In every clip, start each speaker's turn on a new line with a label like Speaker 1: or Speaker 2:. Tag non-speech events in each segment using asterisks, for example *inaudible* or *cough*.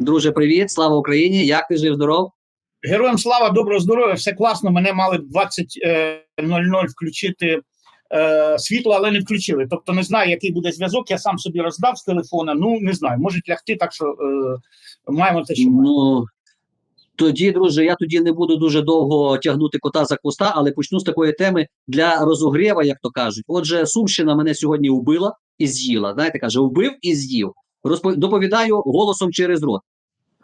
Speaker 1: Друже, привіт, слава Україні! Як ти жив здоров?
Speaker 2: Героям слава, доброго здоров'я, все класно. Мене мали в 20.00 включити е, світло, але не включили. Тобто не знаю, який буде зв'язок. Я сам собі роздав з телефона. Ну не знаю, можуть лягти, так що е, маємо те, що маємо.
Speaker 1: Ну тоді, друже, я тоді не буду дуже довго тягнути кота за хвоста, але почну з такої теми для розогрєва, як то кажуть. Отже, Сумщина мене сьогодні вбила і з'їла. Знаєте, каже, вбив і з'їв. Розпо... Доповідаю голосом через рот.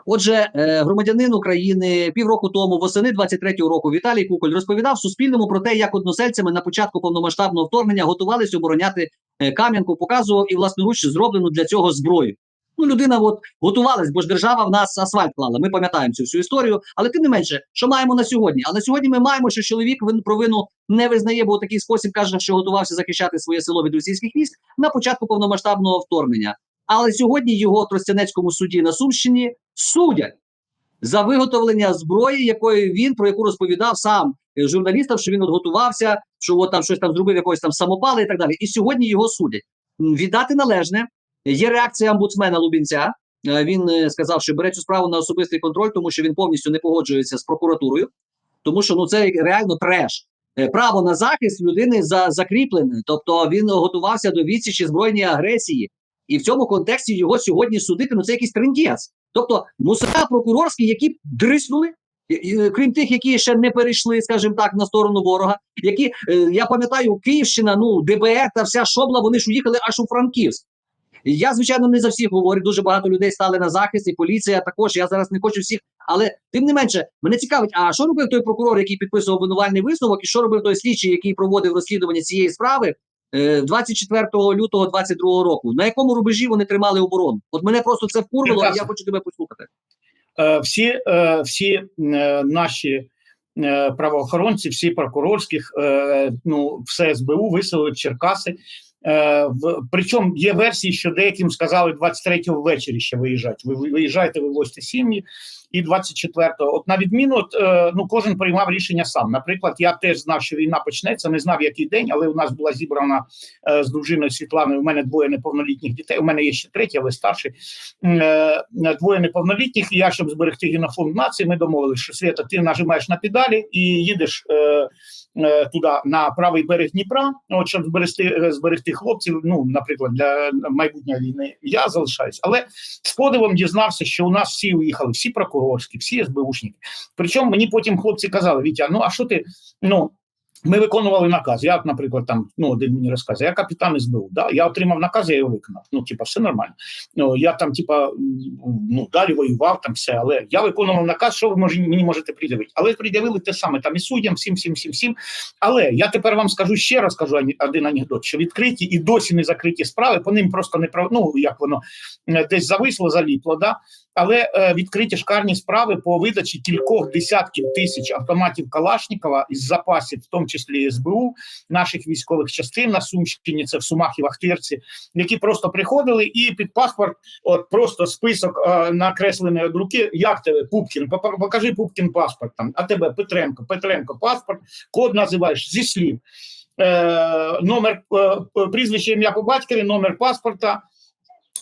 Speaker 1: Отже, е, громадянин України півроку тому, восени 23-го року, Віталій Куколь розповідав Суспільному про те, як односельцями на початку повномасштабного вторгнення готувалися обороняти е, Кам'янку, показував і власноруч зроблену для цього зброю. Ну, людина от готувалась, бо ж держава в нас асфальт клала. Ми пам'ятаємо цю всю історію. Але тим не менше, що маємо на сьогодні? А на сьогодні ми маємо, що чоловік вин провину не визнає, бо у такий спосіб каже, що готувався захищати своє село від російських військ на початку повномасштабного вторгнення. Але сьогодні його в Тростянецькому суді на Сумщині судять за виготовлення зброї, якої він про яку розповідав сам журналістам, що він от готувався, що от там щось там зробив, якогось там самопали і так далі. І сьогодні його судять. Віддати належне. Є реакція омбудсмена Лубінця. Е, Він е, сказав, що бере цю справу на особистий контроль, тому що він повністю не погоджується з прокуратурою, тому що ну це реально треш. Е, Право на захист людини за закріплене, тобто він готувався до відсічі збройній агресії, і в цьому контексті його сьогодні судити. Ну це якийсь трендець. Тобто мусора прокурорські, які дриснули, крім тих, які ще не перейшли, скажімо так, на сторону ворога. Які е, я пам'ятаю, Київщина, ну ДБР та вся шобла, вони ж уїхали аж у Франківськ. Я, звичайно, не за всіх говорю. Дуже багато людей стали на захист, і поліція також. Я зараз не хочу всіх, але тим не менше, мене цікавить, а що робив той прокурор, який підписував обвинувальний висновок, і що робив той слідчий, який проводив розслідування цієї справи 24 лютого 22 року? На якому рубежі вони тримали оборону? От мене просто це вкурвило, і я хочу тебе послухати.
Speaker 2: Е, всі, е, всі е, наші е, правоохоронці, всі прокурорських, е, ну все СБУ виселили Черкаси. Е, причому є версії, що деяким сказали 23-го ввечері ще виїжджати. Ви ви виїжджаєте, вивозьте сім'ї. І 24-го, от на відміну, е, ну кожен приймав рішення сам. Наприклад, я теж знав, що війна почнеться, не знав, який день, але у нас була зібрана е, з дружиною Світланою. У мене двоє неповнолітніх дітей. У мене є ще третій, але старший. Е, двоє неповнолітніх. І я, щоб зберегти генофонд нації, ми домовилися, що Свята, ти нажимаєш на педалі і їдеш туди на правий берег Дніпра. От щоб зберегти зберегти хлопців. Ну, наприклад, для майбутньої війни я залишаюсь. Але з подивом дізнався, що у нас всі уїхали, всі прокурорські, всі СБУшники. Причому мені потім хлопці казали: Вітя, ну а що ти? Ну ми виконували наказ. Я, наприклад, там ну один мені розказує, я капітан СБУ. Да? Я отримав наказ, я його виконав. Ну, типа, все нормально. Ну я там, типа, ну далі воював там все, але я виконував наказ, що ви може, мені можете пред'явити. Але пред'явили те саме там і суддям, всім, всім, всім, всім. Але я тепер вам скажу ще раз кажу один анекдот, що відкриті і досі не закриті справи, по ним просто не ну, як воно десь зависло, заліпло, да? Але е, відкриті шкарні справи по видачі кількох десятків тисяч автоматів Калашнікова із запасів, в тому числі СБУ, наших військових частин на Сумщині, це в Сумах і в Ахтирці, які просто приходили і під паспорт, от просто список е, накреслений від руки. Як тебе Пупкін? Покажи Пупкін паспорт там. А тебе Петренко, Петренко, паспорт, код називаєш зі слів. Е, номер е, прізвище ім'я по батькові, номер паспорта.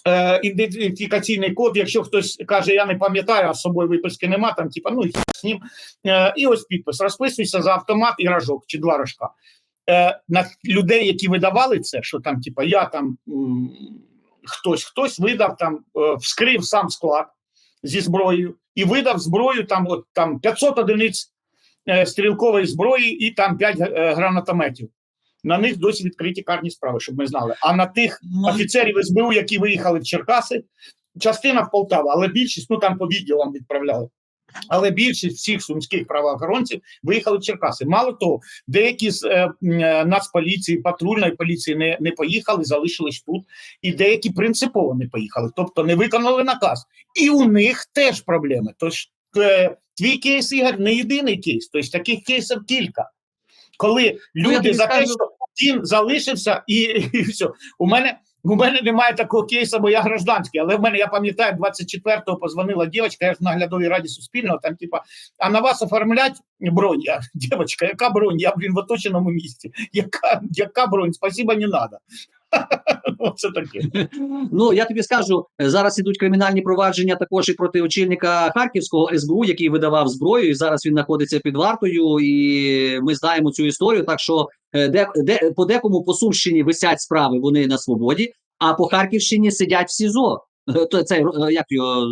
Speaker 2: Е, ідентифікаційний код, якщо хтось каже, я не пам'ятаю, а з собою виписки нема, там типа ну з ним. Е, і ось підпис. Розписуйся за автомат і рожок чи два рожка. Е, на людей, які видавали це, що там, типа, я там хтось, хтось видав там, е, вскрив сам склад зі зброєю і видав зброю там, от там 500 одиниць е, стрілкової зброї і там 5 е, гранатометів. На них досі відкриті карні справи, щоб ми знали. А на тих офіцерів СБУ, які виїхали в Черкаси, частина в Полтаву, але більшість, ну там по відділам відправляли. Але більшість всіх сумських правоохоронців виїхали в Черкаси. Мало того, деякі з е, е, нацполіції, патрульної поліції не, не поїхали, залишились тут, і деякі принципово не поїхали, тобто не виконали наказ. І у них теж проблеми. Тож е, твій кейс, Ігор, не єдиний кейс, тобто таких кейсів кілька. Коли
Speaker 1: Ну,
Speaker 2: люди
Speaker 1: ну,
Speaker 2: за те, що він залишився, і, і все. У мене у мене немає такого кейсу, бо я гражданський, але в мене я пам'ятаю, 24-го позвонила дівчинка, я ж в наглядовій раді Суспільного, там, типа, а на вас оформлять бронь? Я, дівчинка, яка бронь? Я, блін, в оточеному місці. Яка, яка бронь? Спасибо, не надо. *laughs* Оце таке.
Speaker 1: Ну я тобі скажу, зараз ідуть кримінальні провадження також і проти очільника Харківського СБУ, який видавав зброю, і зараз він знаходиться під вартою. І ми знаємо цю історію. Так що е, де, де по декому по Сумщині висять справи, вони на свободі, а по Харківщині сидять в СІЗО. Е, цей е, як його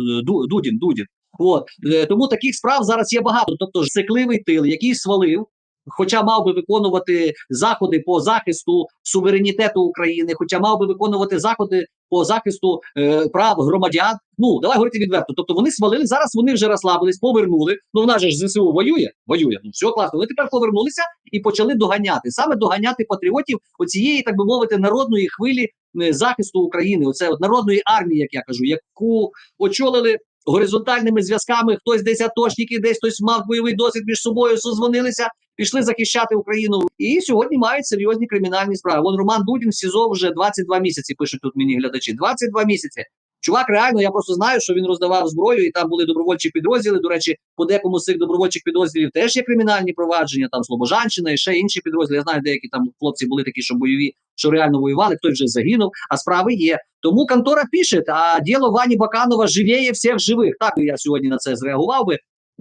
Speaker 1: Дудін, Дудін. От тому таких справ зараз є багато. Тобто, сикливий тил, який свалив. Хоча мав би виконувати заходи по захисту суверенітету України, хоча мав би виконувати заходи по захисту е, прав громадян. Ну давай говорити відверто. Тобто вони свалили зараз. Вони вже розслабились, повернули. Ну в нас же ж ЗСУ воює, воює. Ну все класно. Вони тепер повернулися і почали доганяти саме доганяти патріотів оцієї, так би мовити, народної хвилі е, захисту України. Оце от народної армії, як я кажу, яку очолили. Горизонтальними зв'язками хтось десь атошники, десь хтось мав бойовий досвід між собою, созвонилися, пішли захищати Україну. І сьогодні мають серйозні кримінальні справи. Вон Роман Дудін в СІЗО вже 22 місяці. Пишуть тут мені глядачі. 22 місяці. Чувак, реально, я просто знаю, що він роздавав зброю, і там були добровольчі підрозділи. До речі, по декому з цих добровольчих підрозділів теж є кримінальні провадження, там Слобожанщина і ще інші підрозділи. Я знаю, деякі там хлопці були такі, що бойові, що реально воювали, хтось вже загинув, а справи є. Тому контора пише, а діло Вані Баканова живіє всіх живих. Так я сьогодні на це зреагував би.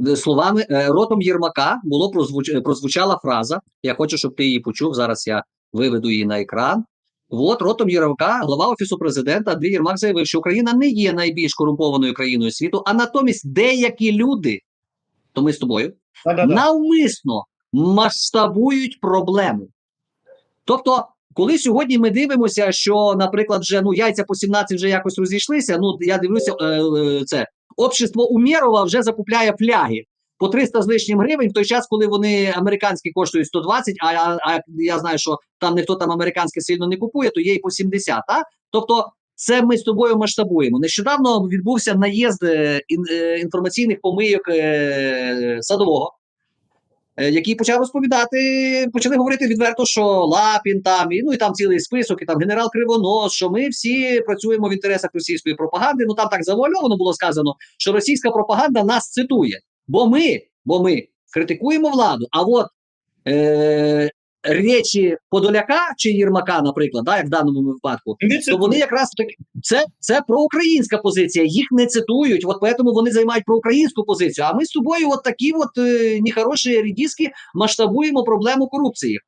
Speaker 1: Е, Словами е, ротом Єрмака було прозвуч... прозвучала фраза. Я хочу, щоб ти її почув. Зараз я виведу її на екран. От ротом Єрмака, глава офісу президента Андрій Єрмак заявив, що Україна не є найбільш корумпованою країною світу, а натомість деякі люди, то ми з тобою,
Speaker 2: Да-да-да.
Speaker 1: навмисно масштабують проблему. Тобто, коли сьогодні ми дивимося, що, наприклад, вже ну яйця по 17 вже якось розійшлися. Ну я дивлюся, е, е, це общество Умєрова вже закупляє фляги по 300 з лишнім гривень, в той час, коли вони американські коштують 120, а, а, а я знаю, що там ніхто там американське сильно не купує, то є і по 70. А? Тобто, це ми з тобою масштабуємо. Нещодавно відбувся наїзд е, е, інформаційних помийок е, садового. Який почав розповідати, почали говорити відверто, що Лапін там, і ну і там цілий список, і там генерал Кривонос, що ми всі працюємо в інтересах російської пропагаги. Ну там так завуальовано було сказано, що російська пропаганда нас цитує. Бо ми, бо ми критикуємо владу. А от е, речі Подоляка чи Єрмака, наприклад, да, як в даному випадку, то вони якраз таки це, це проукраїнська позиція. Їх не цитують. От тому вони займають проукраїнську позицію. А ми з тобою, от такі, от е, нехороші рідіски, масштабуємо проблему корупції.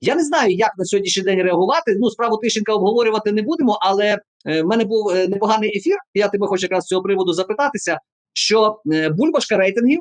Speaker 1: Я не знаю, як на сьогоднішній день реагувати. Ну, справу Тищенка обговорювати не будемо, але е, в мене був е, непоганий ефір. Я тебе хочу якраз з цього приводу запитатися, що е, бульбашка рейтингів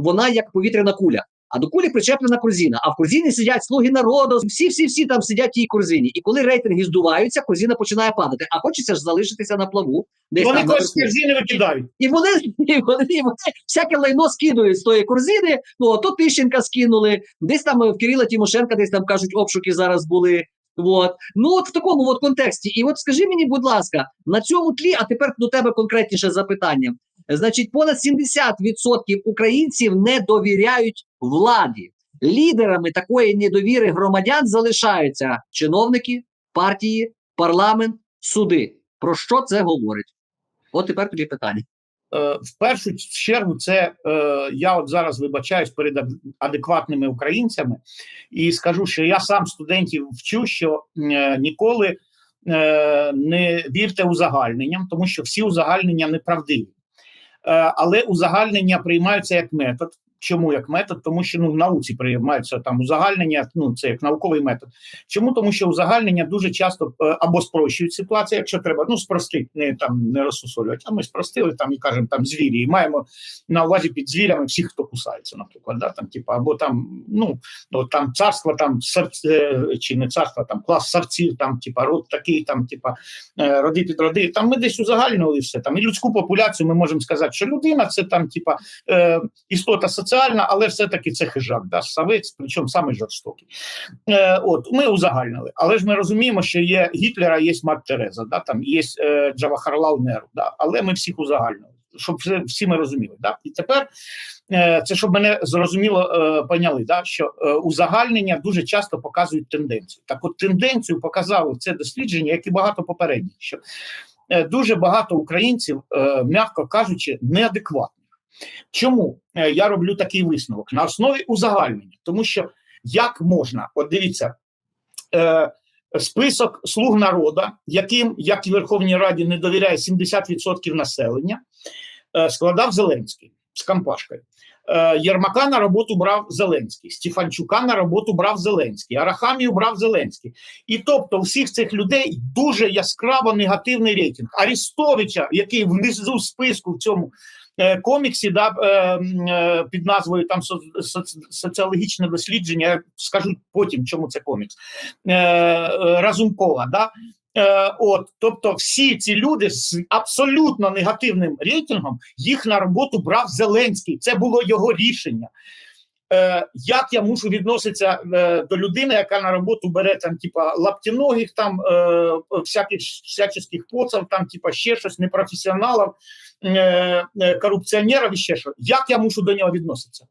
Speaker 1: вона як повітряна куля. А до кулі причеплена корзина. А в корзині сидять слуги народу, всі, всі, всі там сидять в тій корзині. І коли рейтинги здуваються, корзина починає падати. А хочеться ж залишитися на плаву. Десь
Speaker 2: вони когось з корзини викидають.
Speaker 1: І вони, і вони, і вони всяке лайно скидують з тої корзини. Ну, то Тищенка скинули, десь там е, в Кирила Тимошенка, десь там кажуть, обшуки зараз були. От. Ну, от в такому от контексті. І от скажи мені, будь ласка, на цьому тлі, а тепер до тебе конкретніше запитання. Значить, понад 70% українців не довіряють владі. Лідерами такої недовіри громадян залишаються чиновники, партії, парламент, суди. Про що це говорить? От тепер тобі питання.
Speaker 2: Е, в першу чергу, це е, я от зараз вибачаюсь перед адекватними українцями і скажу, що я сам студентів вчу, що е, ніколи не вірте узагальненням, тому що всі узагальнення неправдиві. Е, але узагальнення приймаються як метод. Чому як метод? Тому що ну в науці приймаються там узагальнення, ну це як науковий метод. Чому? Тому що узагальнення дуже часто е, або спрощують ситуацію, якщо треба, ну спростити, не там не розсусолювати, а ми спростили там і кажемо там звірі, і маємо на увазі під звірями всіх, хто кусається, наприклад, да, там, типу, або там, ну, там царство, там сарц, е, чи не царство, там клас сарців, там, типа, род такий, там, типа, е, роди під роди. Там ми десь узагальнювали все. Там і людську популяцію ми можемо сказати, що людина це там, типа, е, істота соціальна, але все-таки це хижак, да, савець, причому саме жорстокий. Е, от, ми узагальнили. Але ж ми розуміємо, що є Гітлера, є мать Тереза, да, там є е, Джавахарлал Неру, да, але ми всіх узагальнили. Щоб всі ми розуміли. Да? І тепер е, це щоб мене зрозуміло е, поняли, да? що е, узагальнення дуже часто показують тенденцію. Так от тенденцію показало це дослідження, як і багато попередніх, що дуже багато українців, м'яко кажучи, неадекватних. Чому Е, я роблю такий висновок на основі узагальнення? Тому що як можна, от дивіться, е, список слуг народу, яким, як і Верховній Раді, не довіряє 70% населення, е, складав Зеленський з Кампашкою. Е, Єрмака на роботу брав Зеленський, Стефанчука на роботу брав Зеленський, Арахамію брав Зеленський. І тобто у всіх цих людей дуже яскраво негативний рейтинг. Арістовича, який внизу списку в цьому коміксі, да, е, е, під назвою там соціологічне дослідження, я скажу потім, чому це комікс. Е, е, Разумкова, да. Е, от, тобто, всі ці люди з абсолютно негативним рейтингом їх на роботу брав Зеленський. Це було його рішення. Е, як я мушу відноситися е, до людини, яка на роботу бере там, типа лаптіногих, там е, всяких всяческих поцав, там, типа ще щось, непрофесіоналів, е, корупціонерів і ще що. Як я мушу до нього відноситися?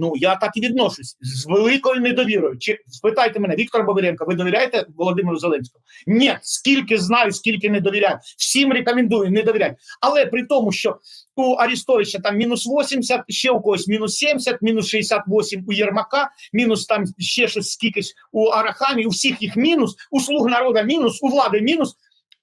Speaker 2: Ну, я так і відношусь з великою недовірою. Чи спитайте мене, Віктор Бабиренко, ви довіряєте Володимиру Зеленському? Ні, скільки знаю, скільки не довіряю. Всім рекомендую, не довіряю. Але при тому, що у Арістовича там мінус 80, ще у когось мінус 70, мінус 68 у Єрмака, мінус там ще щось скількись у Арахамі, у всіх їх мінус, у слуг народу мінус, у влади мінус.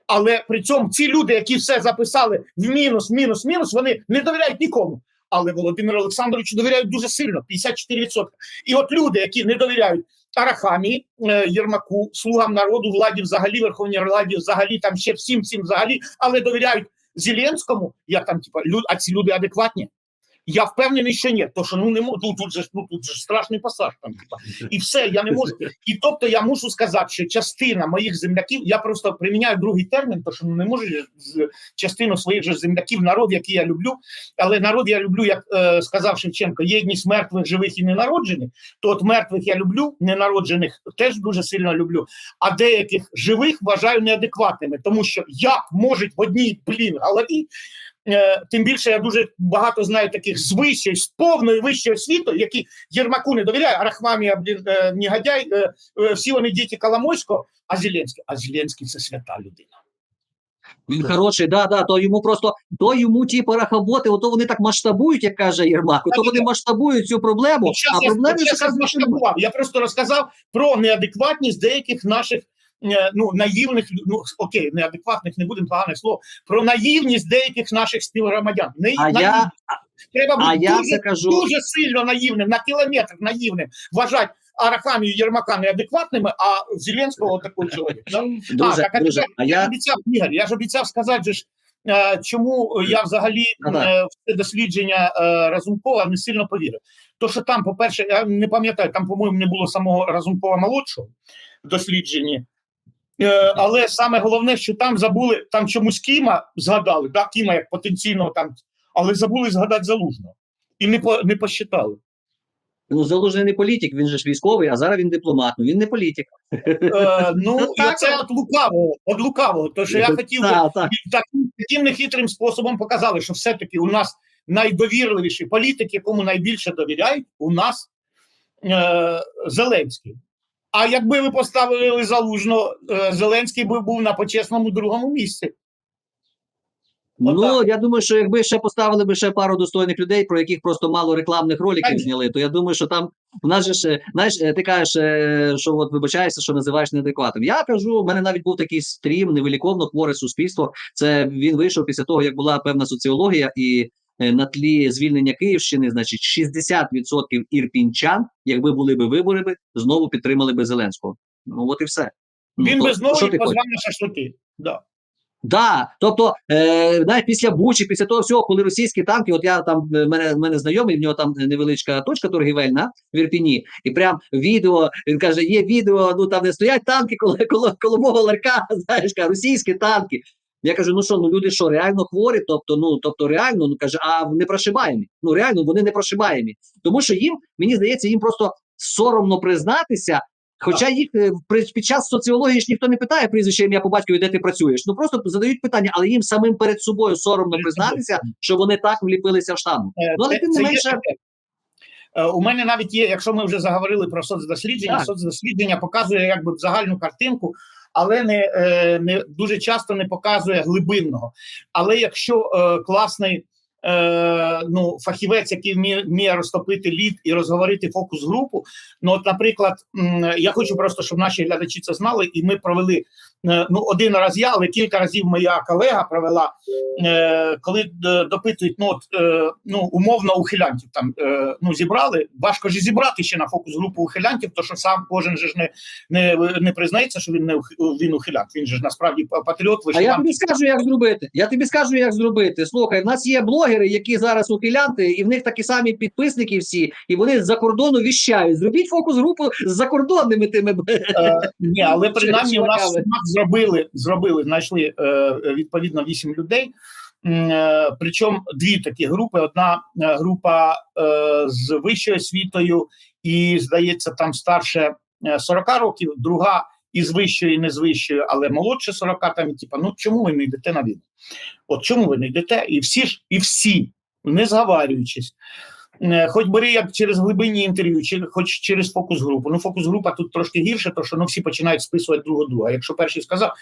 Speaker 2: Але при цьому ці люди, які все записали в мінус, мінус, мінус, вони не довіряють нікому. Але Володимиру Олександровичу довіряють дуже сильно 54%. І от люди, які не довіряють Арахамі, е, Єрмаку, слугам народу, владі взагалі, Верховній Раді, взагалі там ще всім всім взагалі, але довіряють Зеленському, я там, типа, люд, а ці люди адекватні. Я впевнений, що ні. То що ну не можу, ну, тут же ну тут же страшний пасаж там, і все, я не можу. І тобто я мушу сказати, що частина моїх земляків, я просто приміняю другий термін, то що ну, не можу частину своїх же земляків, народ, який я люблю, але народ я люблю, як е, сказав Шевченко, єдність мертвих, живих і ненароджених. То от мертвих я люблю, ненароджених теж дуже сильно люблю. А деяких живих вважаю неадекватними, тому що як можуть в одній блін голові. Е, тим більше я дуже багато знаю таких з вищої, з повної вищої освіти, які Єрмаку не довіряють, Арахмамія, блін, е, негодяй, е, всі вони діти Коломойського, а Зеленський. А Зеленський це свята людина.
Speaker 1: Він хороший, да, да, то йому просто, то йому ті порахоботи, ото вони так масштабують, як каже Єрмак, то вони масштабують цю проблему, а
Speaker 2: я,
Speaker 1: проблеми
Speaker 2: я змасштабував. Я просто розказав про неадекватність деяких наших ну, наївних, ну окей, неадекватних не будемо погане слово, про наївність деяких наших співгромадян. Не,
Speaker 1: А я,
Speaker 2: Треба бути
Speaker 1: а я
Speaker 2: дуже,
Speaker 1: кажу,
Speaker 2: дуже сильно наївним, на кілометр наївним, вважати Арахамію і Єрмака неадекватними, а Зеленського такий чоловік.
Speaker 1: Дуже,
Speaker 2: а, так,
Speaker 1: дуже,
Speaker 2: тепер
Speaker 1: а
Speaker 2: я
Speaker 1: я,
Speaker 2: обіцяв, Ігор, я ж обіцяв сказати, же ж, е, чому я взагалі е, в це дослідження е, Разумкова не сильно повірив. То, що там, по-перше, я не пам'ятаю, там, по-моєму, не було самого Разумкова молодшого в дослідженні. Е, але саме головне, що там забули, там чомусь Кіма згадали, да, Кіма як потенційного там, але забули згадати залужного. І не, по, не посчитали.
Speaker 1: ну, Залужний не політик, він же ж військовий, а зараз він дипломат, ну він не політик.
Speaker 2: Е, ну,
Speaker 1: Ну,
Speaker 2: і
Speaker 1: так,
Speaker 2: це от лукавого, от лукавого. То, що я хотів би
Speaker 1: Так, так.
Speaker 2: Таким, таким нехитрим способом показали, що все-таки у нас найдовірливіший політик, якому найбільше довіряють, у нас е, Зеленський. А якби ви поставили залужно, е, Зеленський би був на почесному другому місці.
Speaker 1: Ну, я думаю, що якби ще поставили би ще пару достойних людей, про яких просто мало рекламних роликів зняли, то я думаю, що там в нас же ж, е, знаєш, е, ти кажеш, що от вибачаєшся, що називаєш неадекватним. Я кажу, в мене навіть був такий стрім, невиліковно хворе суспільство. Це він вийшов після того, як була певна соціологія, і на тлі звільнення Київщини, значить, 60% ірпінчан, якби були би вибори, би, знову підтримали би Зеленського. Ну от і все. Ну,
Speaker 2: Він
Speaker 1: то-
Speaker 2: би знову
Speaker 1: що
Speaker 2: позвав на шашлики. Да.
Speaker 1: Да, тобто, е, навіть після Бучі, після того всього, коли російські танки, от я там е, мене, мене знайомий, в нього там невеличка точка торгівельна в Ірпіні, і прям відео, він каже, є відео, ну там не стоять танки коло, коло, коло мого ларька, *laughs* знаєш, російські танки. Я кажу, ну що, ну люди що, реально хворі, тобто, ну, тобто реально, ну каже, а непрошибаємі. Ну реально, вони непрошибаємі. Тому що їм, мені здається, їм просто соромно признатися, Хоча їх е, під час соціології ж ніхто не питає прізвище ім'я по батькові, де ти працюєш. Ну просто задають питання, але їм самим перед собою соромно признатися, що вони так вліпилися в штангу.
Speaker 2: Е,
Speaker 1: Ну, але тим не менше-
Speaker 2: Е, У мене навіть є, якщо ми вже заговорили про соцдослідження,
Speaker 1: Так.
Speaker 2: соцдослідження показує якби загальну картинку, але не, е, не дуже часто не показує глибинного. Але якщо е, класний е, ну, фахівець, який вміє, вміє розтопити лід і розговорити фокус-групу. Ну, от, наприклад, я хочу просто, щоб наші глядачі це знали, і ми провели ну, один раз я, але кілька разів моя колега провела, е, коли е, допитують ну, от, е, ну, умовно ухилянтів там е, ну, зібрали. Важко ж зібрати ще на фокус-групу ухилянтів, то що сам кожен же ж не, не, не признається, що він не він ухилянт. Він же ж насправді па- патріот
Speaker 1: А я тобі скажу, як зробити. Я тобі скажу, як зробити. Слухай, в нас є блогери, які зараз ухилянти, і в них такі самі підписники всі, і вони з-за кордону віщають. Зробіть фокус-групу з закордонними тими.
Speaker 2: Е, ні, але принаймні *laughs* у нас зробили, зробили, знайшли е, відповідно вісім людей. Е, Причому дві такі групи: одна е, група з вищою освітою, і здається, там старше е, 40 років, друга із вищою, і не з вищою, але молодше 40, там, і типа, ну чому ви не йдете на війну? От чому ви не йдете? І всі ж, і всі, не зговарюючись, Хоч бери як через глибинні інтерв'ю, чи хоч через фокус групу. Ну, фокус група тут трошки гірше, тому що ну всі починають списувати друг друга. Якщо перший сказав,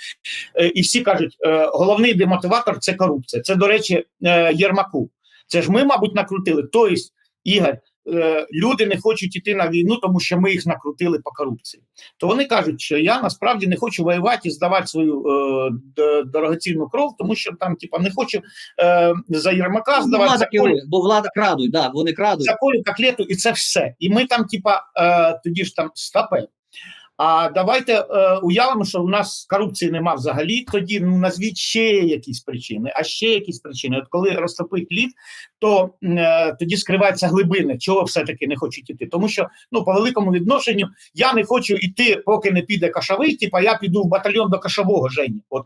Speaker 2: е, і всі кажуть, е, головний демотиватор це корупція. Це, до речі, е, Єрмаку. Це ж ми, мабуть, накрутили. Тобто, Ігор, е, люди не хочуть іти на війну, тому що ми їх накрутили по корупції. То вони кажуть, що я насправді не хочу воювати і здавати свою е, дорогоцінну кров, тому що там, типа, не хочу е, за Єрмака здавати
Speaker 1: Влада
Speaker 2: за
Speaker 1: керує, бо влада крадуть, да, вони крадуть.
Speaker 2: за колю котлету, і це все. І ми там, типа, е, тоді ж там стопе. А давайте е, уявимо, що у нас корупції нема взагалі. Тоді ну назвіть ще якісь причини, а ще якісь причини. От коли розтопить лід, то е, тоді скриваються глибини, чого все-таки не хочуть іти. Тому що ну по великому відношенню я не хочу йти, поки не піде кашовий. Типа я піду в батальйон до кашового Жені. От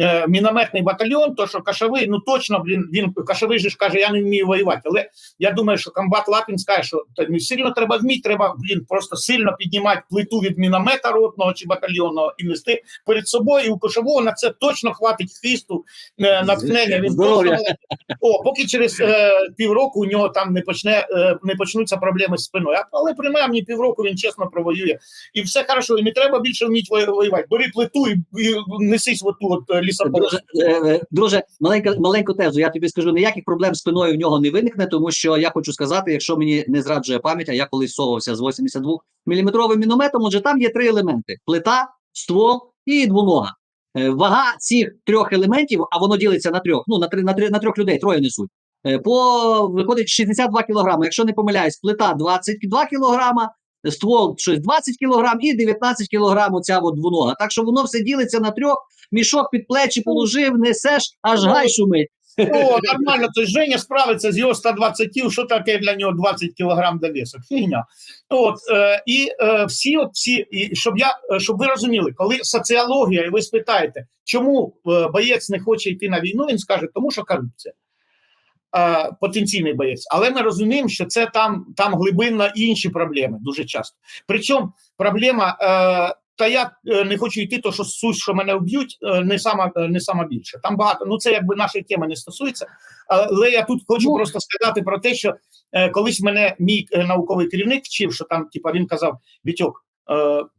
Speaker 2: е, мінометний батальйон, то що кашовий, ну точно він він кашовий же ж каже, я не вмію воювати. Але я думаю, що комбат Лапін скаже, що та не сильно треба вміти, треба блін, просто сильно піднімати плиту від міномета ротного чи батальйонного і нести перед собою. І у кошового на це точно хватить хисту, е, натхнення. Він просто о, поки через е, півроку у нього там не почне е, не почнуться проблеми з спиною. Але принаймні півроку він чесно провоює. І все хорошо, і не треба більше вміти воювати. Бери плиту і, і несись в оту от е.
Speaker 1: Друже, е, е, друже, маленька маленьку тезу. Я тобі скажу, ніяких проблем з спиною в нього не виникне, тому що я хочу сказати, якщо мені не зраджує пам'ять, а я колись совався з 82 міліметровим мінометом, отже, там є три елементи: плита, ствол і двонога. Е, Вага цих трьох елементів, а воно ділиться на трьох. Ну на три на три на трьох людей, троє несуть. По виходить 62 кілограми. Якщо не помиляюсь, плита 22 кілограма, ствол щось 20 кілограм і 19 кілограм оця от двонога. Так що воно все ділиться на трьох. Мішок під плечі положив, несеш, аж гай шумить.
Speaker 2: О, нормально, то есть Женя справиться з його 120 кіл, що таке для нього 20 кілограм довісок? Фігня. От, е, і е, всі, от всі, і щоб я, е, щоб ви розуміли, коли соціологія, і ви спитаєте, чому е, боєць не хоче йти на війну, він скаже, тому що корупція. Е, потенційний боєць, але ми розуміємо, що це там, там глибинно інші проблеми дуже часто. Причому проблема, е, та я е, не хочу йти, то що суть, що мене вб'ють, е, не сама е, не сама більше. Там багато. Ну це якби нашої теми не стосується. Але я тут хочу
Speaker 1: Ну.
Speaker 2: просто сказати про те, що е, колись мене мій науковий керівник вчив, що там, типа, він казав: Вітьок,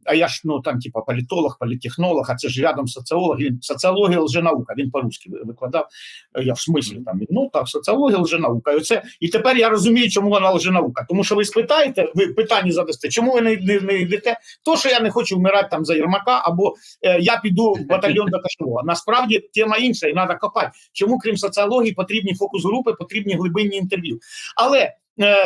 Speaker 2: а я ж ну там, типа, політолог, політехнолог, а це ж рядом соціолог. Він соціологія лженаука. Він по-русски викладав. Е, Я в смислі там ну так, соціологія лженаука. І оце і тепер я розумію, чому вона лженаука. Тому що ви спитаєте, ви питання задасте, чому ви не, не, не йдете? То, що я не хочу вмирати там за Єрмака, або е, я піду в батальйон до Кашового. Насправді тема інша, і треба копати. Чому, крім соціології, потрібні фокус-групи, потрібні глибинні інтерв'ю. Але е,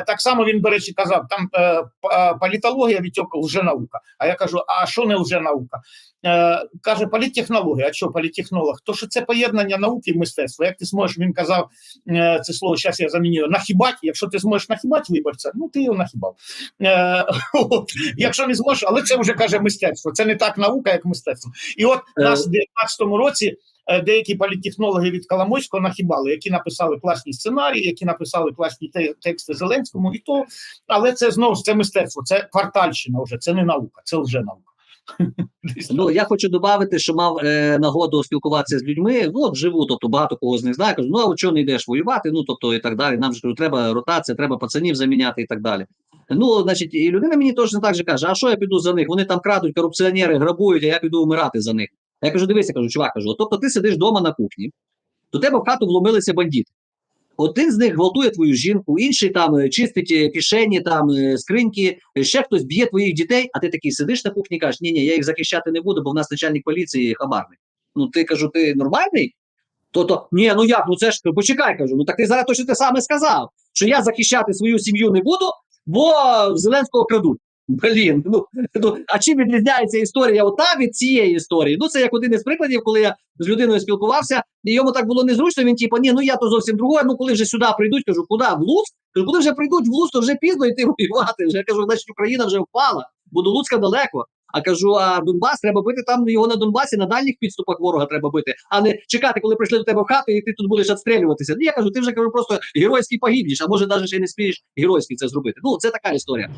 Speaker 2: так само він, до речі, казав: там е, е, політологія відтьока вже наука. А я кажу: а що не вже наука? Е, каже, політтехнологія. А що політтехнолог? То що це поєднання науки і мистецтва. Як ти зможеш, він казав е, це слово, зараз я замінюю, нахібать. Якщо ти зможеш нахібати виборця, ну ти його нахібав. Е, *laughs* от. Якщо не зможеш, але це вже каже мистецтво. Це не так наука, як мистецтво. І от
Speaker 1: Е.
Speaker 2: нас в 19-му році е, деякі політтехнологи від Коломойського нахибали, які написали класні сценарії, які написали класні тексти Зеленському, і то, але це знову ж це мистецтво, це квартальщина вже, це не наука, це вже наука. *laughs*
Speaker 1: Ну я хочу додати, що мав е, нагоду спілкуватися з людьми. Ну от живу, тобто багато кого з них знає. Кажу, ну а чого не йдеш воювати? Ну тобто і так далі. Нам ж кажу, треба ротація, треба пацанів заміняти і так далі. Ну, значить, і людина мені точно так же каже: а що я піду за них? Вони там крадуть, корупціонери грабують, а я піду вмирати за них. Я кажу, дивися, кажу, чувак, кажу, тобто ти сидиш вдома на кухні, до тебе в хату вломилися бандити. Один з них гвалтує твою жінку, інший там е, чистить е, кишені, там е, скриньки, ще хтось б'є твоїх дітей, а ти такий сидиш на кухні і кажеш, ні, ні, я їх захищати не буду, бо в нас начальник поліції хабарник. Ну ти кажу, ти нормальний? То то ні, ну як, ну це ж почекай, кажу. Ну так ти зараз точно те саме сказав, що я захищати свою сім'ю не буду, бо Зеленського крадуть. Блін, ну, ну а чим відрізняється історія ота від цієї історії? Ну це як один із прикладів, коли я з людиною спілкувався, і йому так було незручно. Він типу, ні, ну я то зовсім другое. Ну коли вже сюди прийдуть, кажу, куди? В Луцьк? Кажу, коли вже прийдуть в Луцьк, то вже пізно йти воювати. Вже кажу, значить Україна вже впала, бо до Луцька далеко. А кажу, а Донбас треба бити там його на Донбасі, на дальніх підступах ворога треба бити, а не чекати, коли прийшли до тебе в хату, і ти тут будеш відстрілюватися. Ну я кажу, ти вже кажу, просто геройський погибніш, а може навіть ще не спієш геройськи це зробити. Ну це така історія.